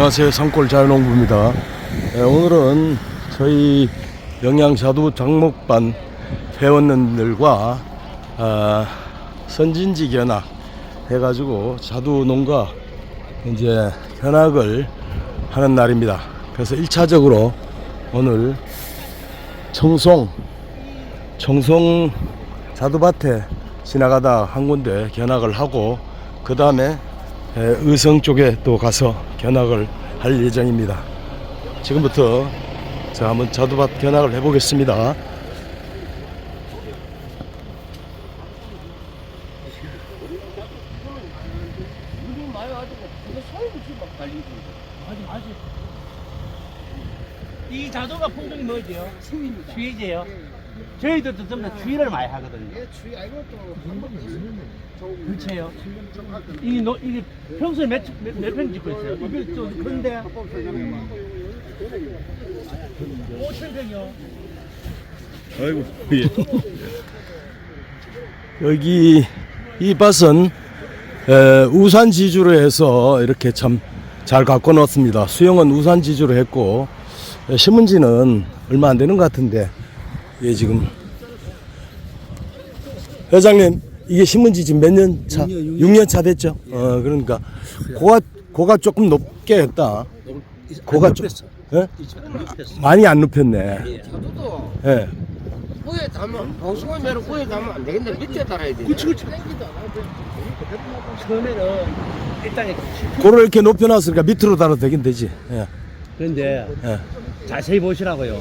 네, 안녕하세요. 산골 자연농부입니다. 네, 오늘은 저희 영양자두 장목반 회원님들과 아, 선진지 견학 해가지고 자두 농가 이제 견학을 하는 날입니다. 그래서 1차적으로 오늘 청송 청송 자두밭에 지나가다 한 군데 견학을 하고 그 다음에 의성 쪽에 또 가서 견학을 할 예정입니다. 지금부터 자 한번 자두밭 견학을 해보겠습니다. 이 자두가 품종이 뭐죠? 추위입니다. 추위제요. 저희들도 전부 다 추위를 많이 하거든요. 주의 알고 또한 번도 있으면 그렇죠. 이 노, 이게 평소에 몇, 몇, 몇평 짓고 있어요? 이게 좀 큰데. 5천 평이요. 아이고 여기 이 밭은 에, 우산 지주로 해서 이렇게 참 잘 갖고 넣었습니다. 수영은 우산 지주로 했고 에, 신문지는 얼마 안 되는 것 같은데 예 지금 회장님 이게 신문지 지금 몇 년 차? 6년 차 됐죠. 어 그러니까 고가 고가 조금 높게 했다. 고가 좀 예? 많이 안 눕혔네. 자두도 예. 위에 담으면 방송을 매로 위에 담으면 안 되겠네 밑에 달아야 돼. 그치, 그치. 처음에는 일단 고를 이렇게 높여놨으니까 밑으로 달아도 되긴 되지. 예. 그런데 예. 자세히 보시라고요.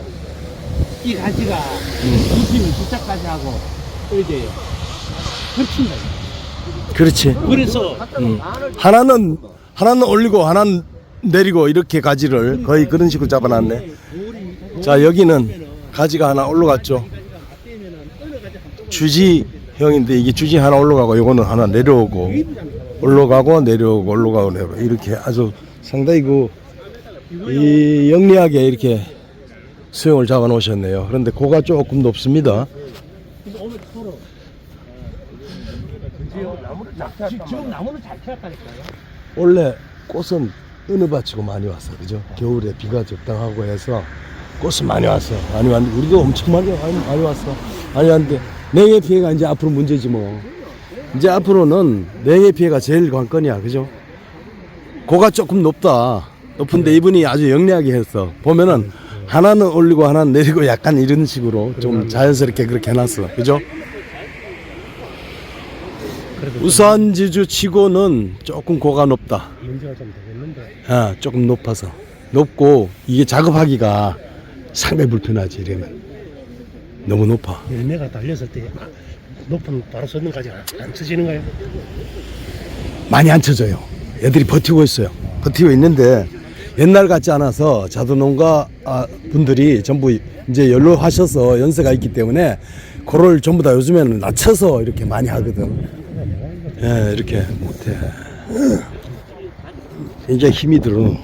이 가지가 깊이는 부착까지 하고 이제요. 겹친다. 그렇지. 그래서 음. 하나는 하나는 올리고 하나는 내리고 이렇게 가지를 거의 그런 식으로 잡아놨네. 자 여기는 가지가 하나 올라갔죠. 주지 형인데 이게 주지 하나 올라가고 요거는 하나 내려오고 올라가고 내려오고 올라가고 내려오고 이렇게 아주 상당히 그 이 영리하게 이렇게 수영을 잡아 놓으셨네요. 그런데 고가 조금 높습니다. 지- 지금 나무는 잘 키웠다니까요. 원래 꽃은 어느 밭이고 많이 왔어. 그죠? 겨울에 비가 적당하고 해서 꽃은 많이 왔어. 많이 왔는데 우리도 엄청 많이, 많이, 많이 왔어. 많이 왔는데 냉해 피해가 이제 앞으로 문제지 뭐. 이제 앞으로는 냉해 피해가 제일 관건이야. 그죠? 고가 조금 높다. 높은데 이분이 아주 영리하게 했어 보면은 하나는 올리고 하나는 내리고 약간 이런 식으로 좀 자연스럽게 그렇게 해놨어 그죠 우산 지주 치고는 조금 고가 높다. 문제가 좀 되겠는데. 아, 조금 높아서. 높고 이게 작업하기가 상당히 불편하지 이러면. 너무 높아. 열매가 달렸을 때 높은 바로 섰는까지 안 쳐지는 거예요? 많이 안 쳐져요. 애들이 버티고 있어요. 버티고 있는데 옛날 같지 않아서 자두농가 아, 분들이 전부 이제 연로하셔서 연세가 있기 때문에 그걸 전부 다 요즘에는 낮춰서 이렇게 많이 하거든. 예, 이렇게 못해. 이제 힘이 들어.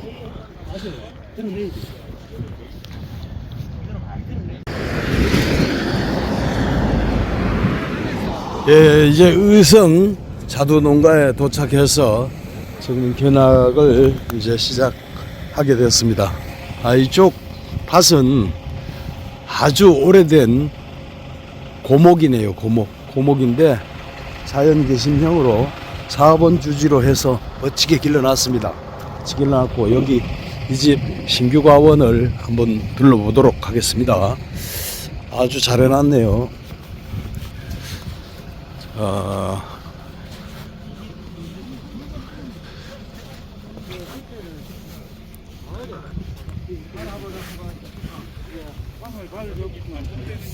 예, 이제 의성 자두 농가에 도착해서 지금 견학을 이제 시작 하게 되었습니다. 아, 이쪽 밭은 아주 오래된 고목이네요, 고목. 고목인데 자연 개심형으로 4번 주지로 해서 멋지게 길러놨습니다. 길러놨고 여기 이 집 신규 과원을 한번 둘러보도록 하겠습니다. 아주 잘 해놨네요. 어,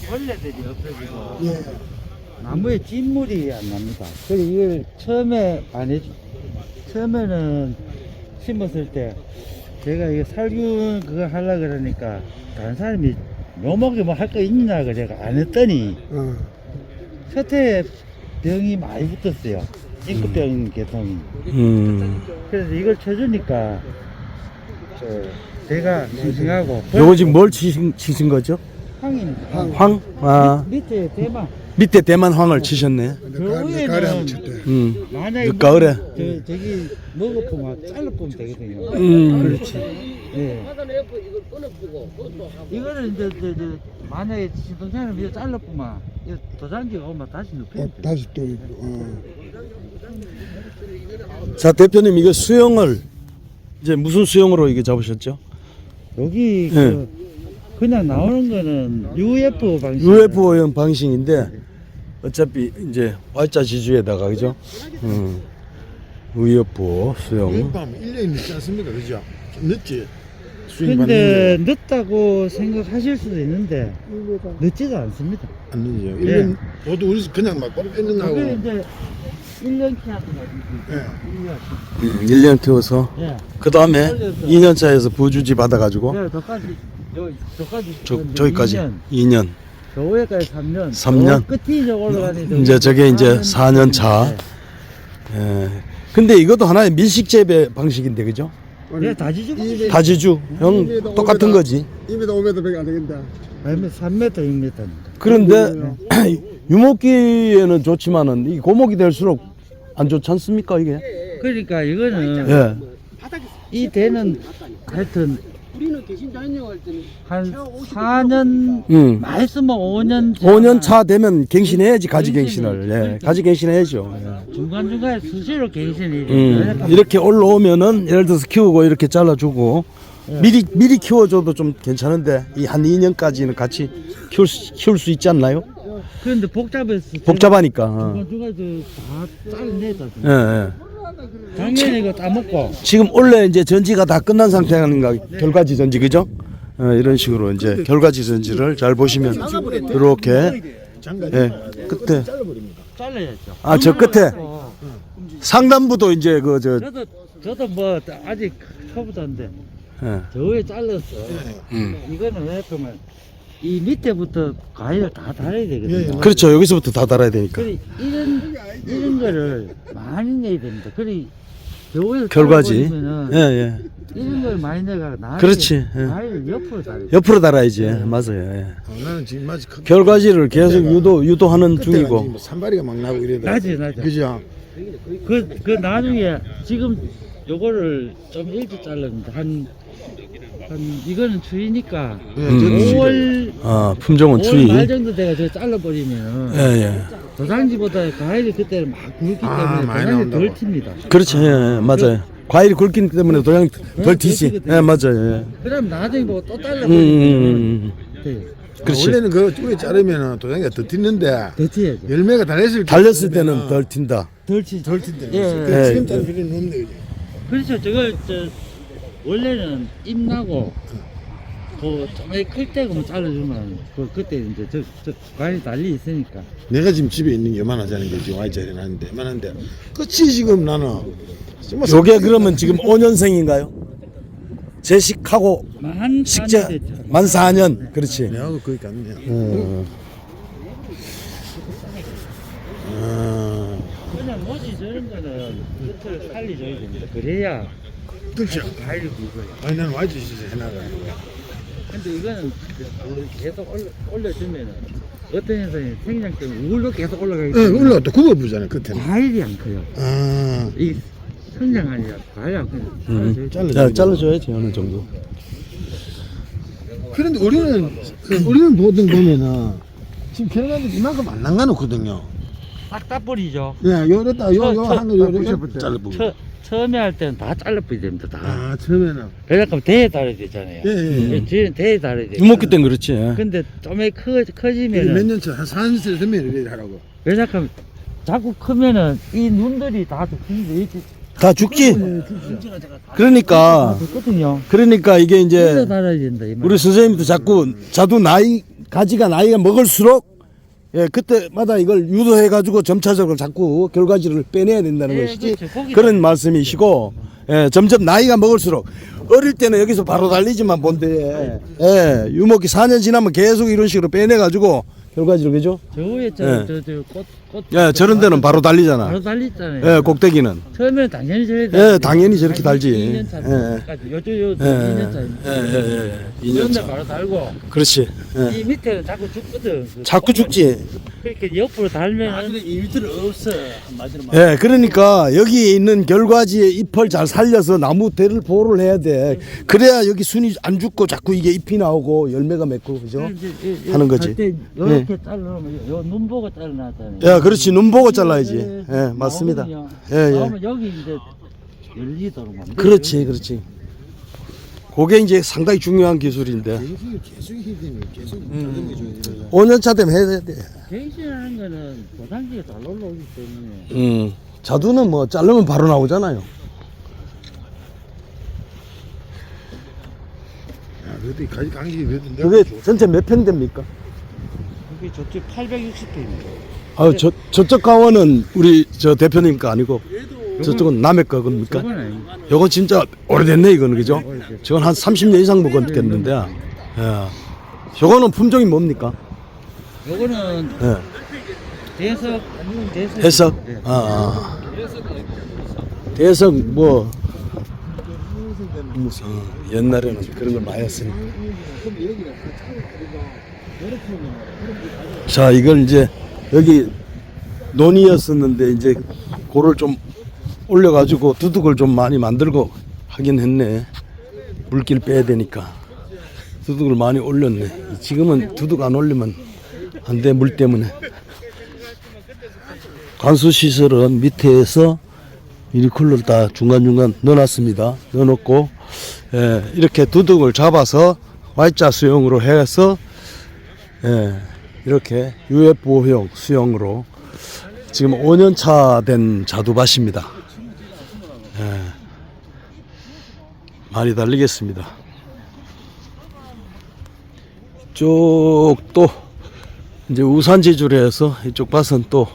벌레들이 없어지고 나무에 찐물이 안 납니다. 그리고 이걸 처음에 안 해주, 처음에는 심었을 때 제가 이거 살균 그거 하려 그러니까 다른 사람이 묘목에 뭐 할 거 있냐 그 제가 안 했더니 첫해 병이 많이 붙었어요. 찡크병 계통이. 음, 그래서 이걸 쳐주니까 저 제가 싱싱하고 요거 지금 뭘 치신, 치신 거죠? 황입니다. 황. 황? 아, 밑에 대만 밑에 대만 황을 치셨네. 저 위에는 음. 만약에 늦가을에. 저, 저기 먹어보면 잘라보면 되거든요. 음. 그렇지. 예. 이거는 이제, 이제, 이제 만약에 신동산을 위해 잘라보면 이 도장지가 오면 다시 눕히면 돼. 다시 또 어. 자 대표님 이거 수영을 이제 무슨 수영으로 이게 잡으셨죠? 여기 예. 그 그냥 나오는 거는 UFO 방식. UFO형 방식인데 어차피 이제 활자 지주에다가 그죠? 음. UFO 수영. 여름밤 1년이 늦지 않습니까? 그죠? 좀 늦지? 수익 근데 받는 늦다고 생각하실 수도 있는데 늦지도 않습니다. 게안 늦어요. 예. 1년 저도 우리 집 그냥 막 바로 빼는 하고 그게 이제 1년 키하는 예. 거지. 1년. 음, 1년 키워서 예. 그 다음에 2년 차에서 부주지 받아가지고 네, 저까지 여기 저까지 저, 그 저기까지 2년, 2년. 저 위에까지 3년. 삼 년? 저 끝이 저 올라가니 이제 저게 이제 4년 차. 예. 근데 이것도 하나의 밀식 재배 방식인데 그죠? 네, 다지죠. 다지주 형 똑같은 거지. 2m 5m밖에 안 되겠다. 아니면 3m, 6m. 그런데 유목기에는 좋지만은 이 고목이 될수록 안 좋지 않습니까 이게? 그러니까 이거는 예. 이 대는 하여튼 우리는 개신 자연여행 할 때는 한 4년 음. 많이 쓰면 5년 5년 차 되면 갱신해야지 가지 갱신을. 예. 가지 갱신해야죠. 예. 중간중간에 수시로 갱신이 음. 이렇게 올라오면은 예를 들어서 키우고 이렇게 잘라주고 미리 미리 키워줘도 좀 괜찮은데 이 한 2년까지는 같이 키울 수, 키울 수 있지 않나요? 그런데 복잡해서 복잡하니까. 어. 중간중간에 다 잘라내다 예, 예. 작년에 이거 다 먹고 지금 원래 이제 전지가 다 끝난 상태 아닌가 결과지 전지 그죠? 어, 이런 식으로 이제 결과지 전지를 잘 보시면 이렇게 예 끝에 잘라야죠 아 저 끝에 상단부도 이제 그저 저도 저도 뭐 아직 초보자인데 예. 저 위에 잘랐어 음. 이거는 왜 그러면 이 밑에부터 과일을 다 달아야 되거든요 그렇죠 여기서부터 다 달아야 되니까 그래 이런 이런 거를 많이 내야 됩니다. 그래 겨우에 결과지 면예 예. 이런 걸 많이 내가 나 그렇지, 예. 과일 옆으로 달아. 옆으로 달아야지 맞아요 예. 어, 나는 지금 아직 크- 결과지를 계속 유도 유도하는 끝에가 지금 중이고 뭐 산발이가 막 나고 이래다. 나지, 나지. 그죠? 그, 그 나중에 지금 요거를 좀 일찍 잘랐는데 한, 한 이거는 추위니까 예, 음. 지금 5월 아 품종은 5월 추위 말 정도 돼가 저 잘라버리면 예 예 도장지보다 과일이 그때는 막 굵기 때문에 아, 많이 도장이 덜 나온다고. 튑니다. 그렇죠 예, 예 맞아요 과일이 굵기 때문에 도장 덜 튀지 예 맞아요 예. 그럼 나중에 뭐또 음, 음, 잘라버리면 음, 음. 돼요. 그렇지. 원래는 그 쪽에 자르면 도장이가 더 튀는데 더 튀어야죠. 열매가 달렸을 때 달렸을 때는 덜 튄다 덜 튄대. 예, 그 예. 지금 자를 필요는 없네 그죠? 그렇죠. 저걸 저 원래는 잎 나고 그 좀에 클때 그만 잘라주면 그 그때 이제 저, 저 과일 달리 있으니까 내가 지금 집에 있는 게 요만하자는 게 지금 와이자리 나는데 요만한데 끝이 지금 나는 정말 요게 그러면 지금 5년생인가요? 제식하고 만 식재. 만 4년 그렇지 내하고 거의 같네요. 어. 아, 그냥 뭐지 저런 거는 끝을 살리줘야 됩니다. 그래야 그렇죠. 과일이 굵어요. 아니 나는 와이즈 진짜 해나가. 근데 이거는 그 계속 올려, 올려주면은 어떤 현상이 생장 때문에 우울로 계속 올라가기 예, 때문에 올라갔다 굽어보잖아요 끝에는. 과일이 안 커요. 아, 이 성장 아니라 과일 안 커요. 음. 잘라줘야 야, 잘라줘야지 어느 정도 그런데 우리는 그 우리는 보통 보면은 지금 결과는 이만큼 안 남가놓거든요. 싹다 뿌리죠. 예, 요랬다 저, 저, 요요한거 요렇게 잘라보고. 처, 처음에 할 때는 다 잘라버려야 됩니다. 다. 아 처음에는 그러니까 대에 달아야 되잖아요. 예, 예, 예. 뒤는 대에 달아야 돼요. 유목기 땐 그렇지 예. 근데 좀에 커, 몇 커지면은 년째 한 4년 되면 이래 하라고. 왜냐하면 자꾸 크면은 이 눈들이 다 죽는데 이렇게 다 죽지 그러니까 됐거든요. 그러니까 이게 이제 달아야 된다. 우리 선생님도 자꾸 자두 나이 가지가 나이가 먹을수록 예 그때마다 이걸 유도해 가지고 점차적으로 자꾸 결과지를 빼내야 된다는 예, 것이지 그렇죠. 거기다- 그런 말씀이시고 예 점점 나이가 먹을수록 어릴 때는 여기서 바로 달리지만 본데 예 유목기 4년 지나면 계속 이런 식으로 빼내 가지고 결과지로 그죠? 저 위에 예. 저저꽃꽃 예, 저런 데는 바로 달리잖아. 바로 달렸잖아요. 예, 꼭대기는. 처음에는 당연히 저래. 예, 당연히 저렇게 달지. 2년 차. 예, 요즘 요 예, 2년 차. 예, 예, 예, 예. 2년 이런데 차. 바로 달고 그렇지. 예. 이 밑에는 자꾸 죽거든. 자꾸 죽지. 그렇게 옆으로 달면 이 밑에는 없어 한마디로 말. 예, 그러니까 여기 있는 결과지의 잎을 잘 살려서 나무 대를 보호를 해야 돼. 그래야 여기 순이 안 죽고 자꾸 이게 잎이 나오고 열매가 맺고 그죠? 하는 거지. 네. 이렇게 자르면 요 눈 보고 잘라놨잖아요. 야, 그렇지. 눈 보고 잘라야지. 예, 맞습니다. 나오면요. 예, 예. 나오면 여기 이제 열리도록 만들어요. 그렇지, 그렇지. 그게 이제 상당히 중요한 기술인데. 계속 계속 힘드네. 계속 다른 게 줘야 돼. 5년 차 되면 해야 돼. 갱신하는 거는 보단기가 잘 올라오기 때문에 음. 자두는 뭐 자르면 바로 나오잖아요. 야, 그래도 이 가지 간격이 그래도 내가 그게 전체 몇 평 됩니까? 그게 저쪽 860평입니다. 아, 저, 저쪽 가원은 우리 저 대표님 거 아니고 저쪽은 남의 거 겁니까? 요거 진짜 오래됐네 이거는 그죠? 저건 한 30년 이상 먹었겠는데 예. 요거는 품종이 뭡니까? 요거는 예. 대석 대석 해석? 네. 아, 아. 대석 뭐 무슨 어, 옛날에는 그런 걸 많이 했으니까 자 이걸 이제 여기 논이었었는데 이제 고를 좀 올려가지고 두둑을 좀 많이 만들고 하긴 했네. 물길 빼야 되니까. 두둑을 많이 올렸네. 지금은 두둑 안 올리면 안 돼 물 때문에. 관수 시설은 밑에서 미니쿨러를 다 중간중간 넣어놨습니다. 넣어놓고 예, 이렇게 두둑을 잡아서 Y자 수형으로 해서 예, 이렇게 UFO형 수형으로 지금 5년 차 된 자두밭입니다. 예, 많이 달리겠습니다. 이쪽도 이제 우산 지주로 해서 이쪽 밭은 또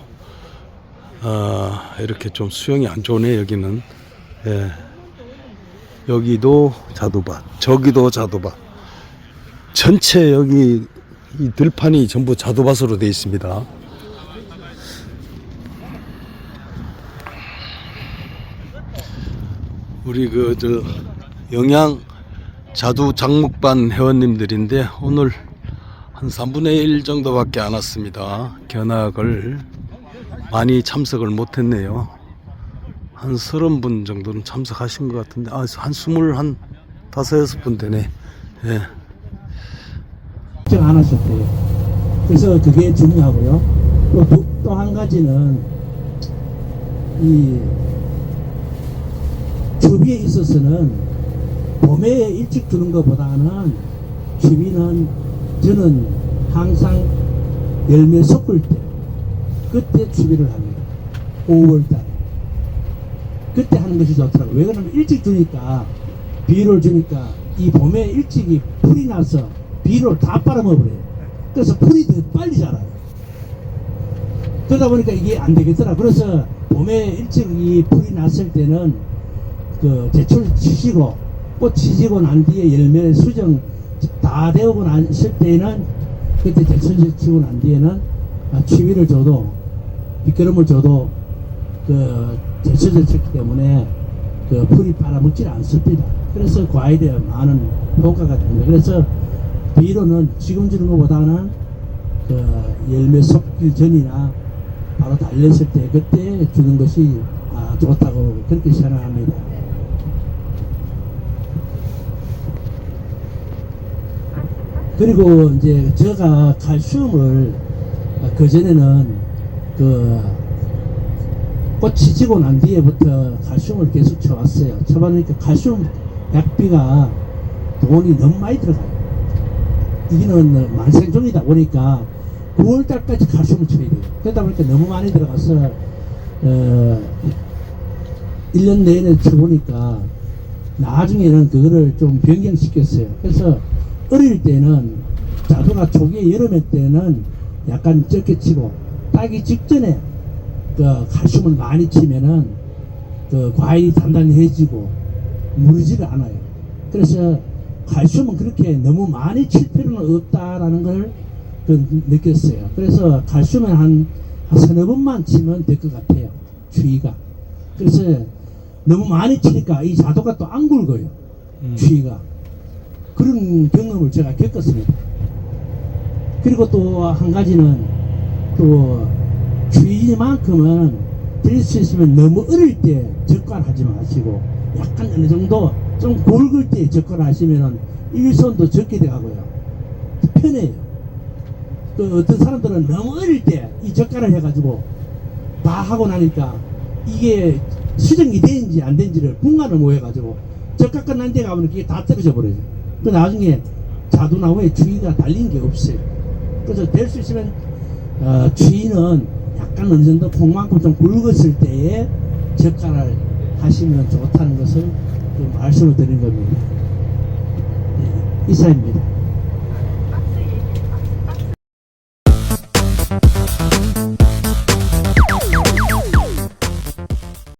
아, 이렇게 좀 수영이 안 좋네 여기는 예. 여기도 자두밭 저기도 자두밭 전체 여기 이 들판이 전부 자두밭으로 되어 있습니다 우리 그 저 영양 자두 장목반 회원님들인데 오늘 한 3분의 1 정도밖에 안 왔습니다 견학을 많이 참석을 못했네요. 한 서른 분 정도는 참석하신 것 같은데, 아, 한 스물 한 다섯 여섯 분 되네. 예. 걱정 안 하셨대요. 그래서 그게 중요하고요. 또한 가지는 이 추비에 있어서는 봄에 일찍 주는 것보다는 추비는 저는 항상 열매 섞을 때 그때 추비를 합니다. 5월 달에. 그때 하는 것이 좋더라고요. 왜 그러냐면 일찍 주니까 비료를 주니까 이 봄에 일찍이 풀이 나서 비료를 다 빨아먹어버려요. 그래서 풀이 더 빨리 자라요. 그러다 보니까 이게 안 되겠더라. 그래서 봄에 일찍 이 풀이 났을 때는 그 제철 치시고 꽃 치지고 난 뒤에 열매 수정 다 되고 났을 때는 그때 제철 치고 난 뒤에는 아, 취비를 줘도 미끄럼을 줘도 그 제철 제철기 때문에 그 풀이 빨아먹질 않습니다. 그래서 과일에 많은 효과가 됩니다. 그래서 비료는 지금 주는 것보다는 그 열매 섞기 전이나 바로 달렸을 때 그때 주는 것이 아, 좋다고 그렇게 생각합니다. 그리고 이제 제가 칼슘을 그 전에는 그 꽃이 지고 난 뒤에부터 칼슘을 계속 쳐왔어요. 쳐봤으니까 칼슘 약비가 돈이 너무 많이 들어가요. 이기는 만생종이다 보니까 9월 달까지 칼슘을 쳐야 돼요. 그러다 보니까 너무 많이 들어가서 어 1년 내내 쳐보니까 나중에는 그거를 좀 변경시켰어요. 그래서 어릴 때는 자두가 초기에 여름에 때는 약간 적게 치고 따기 직전에 그 칼슘을 많이 치면은 그 과일이 단단해지고 무르지가 않아요. 그래서 칼슘은 그렇게 너무 많이 칠 필요는 없다라는 걸그 느꼈어요. 그래서 칼슘은 한, 한 서너 번만 치면 될 것 같아요. 추위가. 그래서 너무 많이 치니까 이 자도가 또 안 굵어요. 추위가. 그런 경험을 제가 겪었습니다. 그리고 또 한 가지는 또 추위만큼은 드릴 수 있으면 너무 어릴 때 적발하지 마시고 약간 어느 정도 좀 굵을 때 적발하시면은 일손도 적게 돼가고요. 편해요. 그 어떤 사람들은 너무 어릴 때 이 젓가락 해가지고 다 하고 나니까 이게 수정이 되는지 안 되는지를 분간을 못 해가지고 젓가락 끝난 데 가면 그게 다 떨어져 버려요. 그 나중에 자두나무에 주위가 달린 게 없어요. 그래서 될 수 있으면 어, 주위는 약간 어느 정도 콩만큼 좀 굵었을 때에 젓가락을 하시면 좋다는 것을 좀 말씀을 드린 겁니다. 네, 이사입니다.